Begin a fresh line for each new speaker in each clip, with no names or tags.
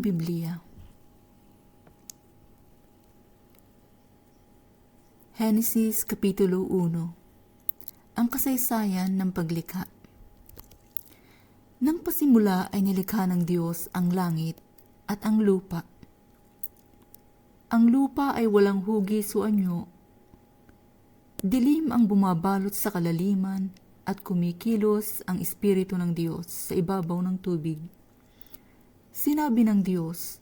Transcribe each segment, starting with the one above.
Unang Biblia Genesis Kapitulo 1 Ang kasaysayan ng paglikha Nang pasimula ay nilikha ng Diyos ang langit at ang lupa. Ang lupa ay walang hugis o anyo. Dilim ang bumabalot sa kalaliman at kumikilos ang Espiritu ng Diyos sa ibabaw ng tubig. Sinabi ng Diyos,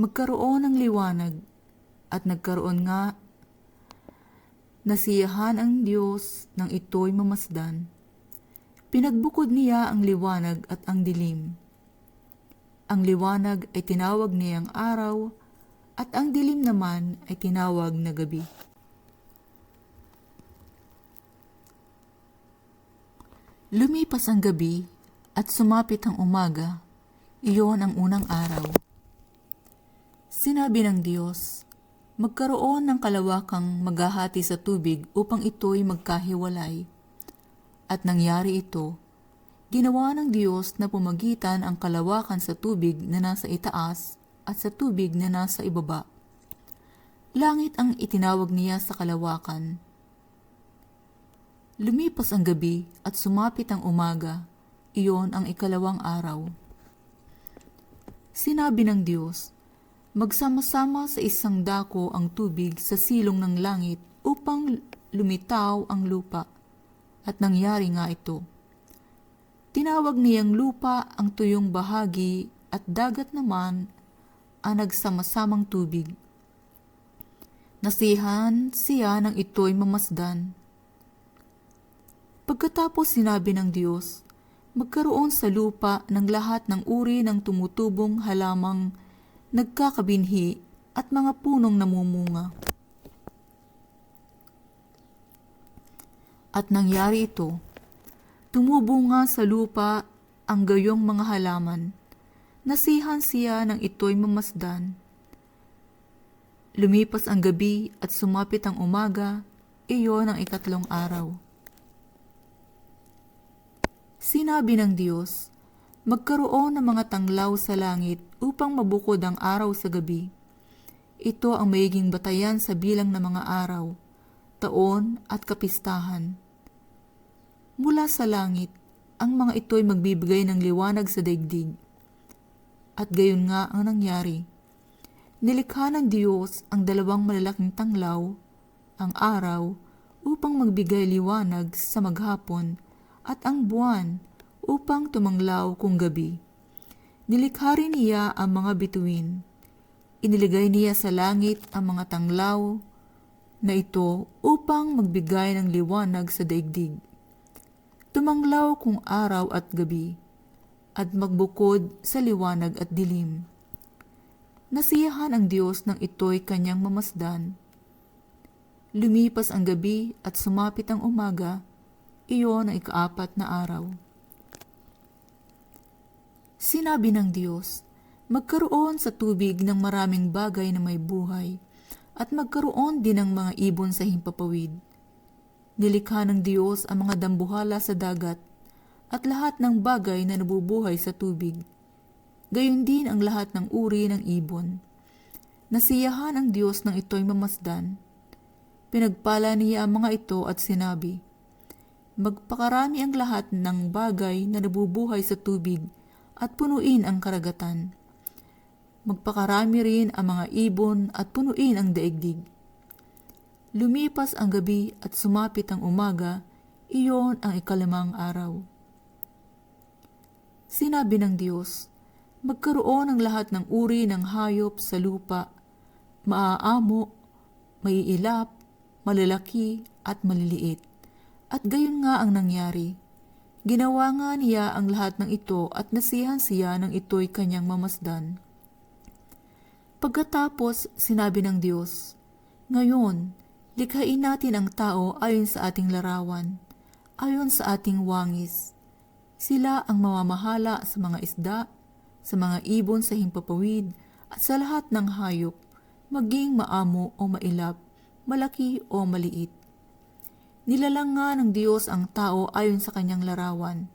magkaroon ng liwanag at nagkaroon nga nasiyahan ang Diyos ng ito'y mamasdan. Pinagbukod niya ang liwanag at ang dilim. Ang liwanag ay tinawag niyang araw at ang dilim naman ay tinawag na gabi. Lumipas ang gabi at sumapit ang umaga, iyon ang unang araw. Sinabi ng Diyos, magkaroon ng kalawakang maghahati sa tubig upang ito'y magkahiwalay. At nangyari ito, ginawa ng Diyos na pumagitan ang kalawakan sa tubig na nasa itaas at sa tubig na nasa ibaba. Langit ang itinawag niya sa kalawakan. Lumipas ang gabi at sumapit ang umaga, iyon ang ikalawang araw. Sinabi ng Diyos, magsama-sama sa isang dako ang tubig sa silong ng langit upang lumitaw ang lupa. At nangyari nga ito. Tinawag niyang lupa ang tuyong bahagi at dagat naman ang nagsama-samang tubig. Nasihan siya ng ito'y mamasdan. Pagkatapos sinabi ng Diyos, magkaroon sa lupa ng lahat ng uri ng tumutubong halamang nagkakabinhi at mga punong namumunga. At nangyari ito, tumubo nga sa lupa ang gayong mga halaman. Nasihan siya ng ito'y mamasdan. Lumipas ang gabi at sumapit ang umaga, iyon ang ikatlong araw. Sinabi ng Diyos, magkaroon ng mga tanglaw sa langit upang mabukod ang araw sa gabi. Ito ang mayiging batayan sa bilang ng mga araw, taon at kapistahan. Mula sa langit, ang mga ito'y magbibigay ng liwanag sa daigdig. At gayon nga ang nangyari. Nilikha ng Diyos ang dalawang malalaking tanglaw, ang araw, upang magbigay liwanag sa maghapon, at ang buwan upang tumanglaw kung gabi. Nilikha rin niya ang mga bituin. Iniligay niya sa langit ang mga tanglaw na ito upang magbigay ng liwanag sa daigdig. Tumanglaw kung araw at gabi, at magbukod sa liwanag at dilim. Nasiyahan ang Diyos ng ito'y kanyang mamasdan. Lumipas ang gabi at sumapit ang umaga, iyon ang ikaapat na araw. Sinabi ng Diyos, magkaroon sa tubig ng maraming bagay na may buhay, at magkaroon din ng mga ibon sa himpapawid. Nilikha ng Diyos ang mga dambuhala sa dagat, at lahat ng bagay na nabubuhay sa tubig. Gayon din ang lahat ng uri ng ibon. Nasiyahan ang Diyos ng ito'y mamasdan. Pinagpala niya ang mga ito at sinabi, Magpakarami ang lahat ng bagay na nabubuhay sa tubig at punuin ang karagatan. Magpakarami rin ang mga ibon at punuin ang daigdig. Lumipas ang gabi at sumapit ang umaga, iyon ang ikalimang araw. Sinabi ng Diyos, magkaroon ng lahat ng uri ng hayop sa lupa, maaamo, maiilap, malalaki at maliliit. At gayon nga ang nangyari. Ginawa nga niya ang lahat ng ito at nasihan siya ng ito'y kanyang mamasdan. Pagkatapos, sinabi ng Diyos, Ngayon, likhain natin ang tao ayon sa ating larawan, ayon sa ating wangis. Sila ang mamamahala sa mga isda, sa mga ibon sa himpapawid, at sa lahat ng hayop, maging maamo o mailap, malaki o maliit. Nilalang nga ng Diyos ang tao ayon sa kanyang larawan.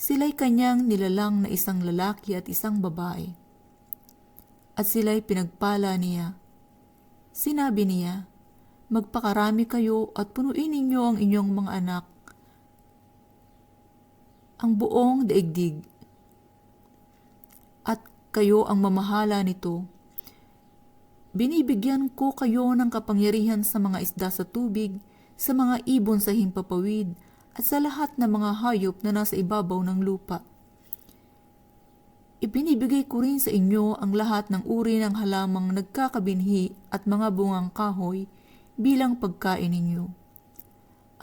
Sila'y kanyang nilalang na isang lalaki at isang babae. at sila'y pinagpala niya. Sinabi niya, Magpakarami kayo at punuin ninyo ang inyong mga anak, ang buong daigdig. At kayo ang mamahala nito. Binibigyan ko kayo ng kapangyarihan sa mga isda sa tubig, sa mga ibon sa himpapawid, at sa lahat ng mga hayop na nasa ibabaw ng lupa. Ibinibigay ko rin sa inyo ang lahat ng uri ng halamang nagkakabinhi at mga bungang kahoy bilang pagkain ninyo.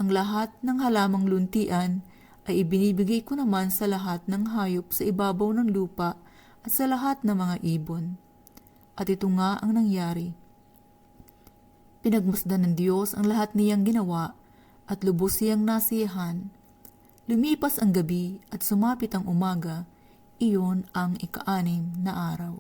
Ang lahat ng halamang luntian ay ibinibigay ko naman sa lahat ng hayop sa ibabaw ng lupa at sa lahat ng mga ibon. At ito nga ang nangyari. Pinagmasdan ng Diyos ang lahat niyang ginawa at lubos siyang nasiyahan. Lumipas ang gabi at sumapit ang umaga, iyon ang ikaanim na araw.